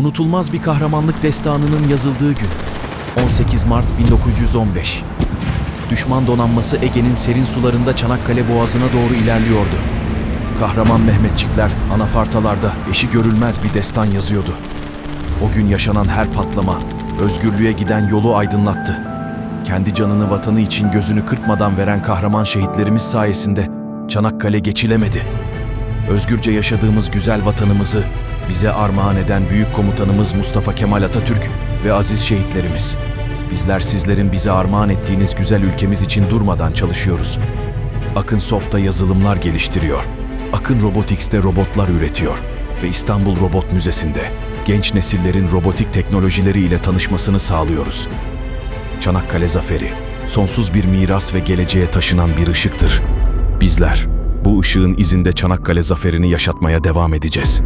Unutulmaz bir kahramanlık destanının yazıldığı gün. 18 Mart 1915. Düşman donanması Ege'nin serin sularında Çanakkale Boğazı'na doğru ilerliyordu. Kahraman Mehmetçikler anafartalarda eşi görülmez bir destan yazıyordu. O gün yaşanan her patlama özgürlüğe giden yolu aydınlattı. Kendi canını vatanı için gözünü kırpmadan veren kahraman şehitlerimiz sayesinde Çanakkale geçilemedi. Özgürce yaşadığımız güzel vatanımızı bize armağan eden büyük komutanımız Mustafa Kemal Atatürk ve aziz şehitlerimiz. Bizler sizlerin bize armağan ettiğiniz güzel ülkemiz için durmadan çalışıyoruz. Akın Soft'ta yazılımlar geliştiriyor. Akın Robotics'te robotlar üretiyor ve İstanbul Robot Müzesi'nde genç nesillerin robotik teknolojileri ile tanışmasını sağlıyoruz. Çanakkale Zaferi, sonsuz bir miras ve geleceğe taşınan bir ışıktır. Bizler bu ışığın izinde Çanakkale zaferini yaşatmaya devam edeceğiz.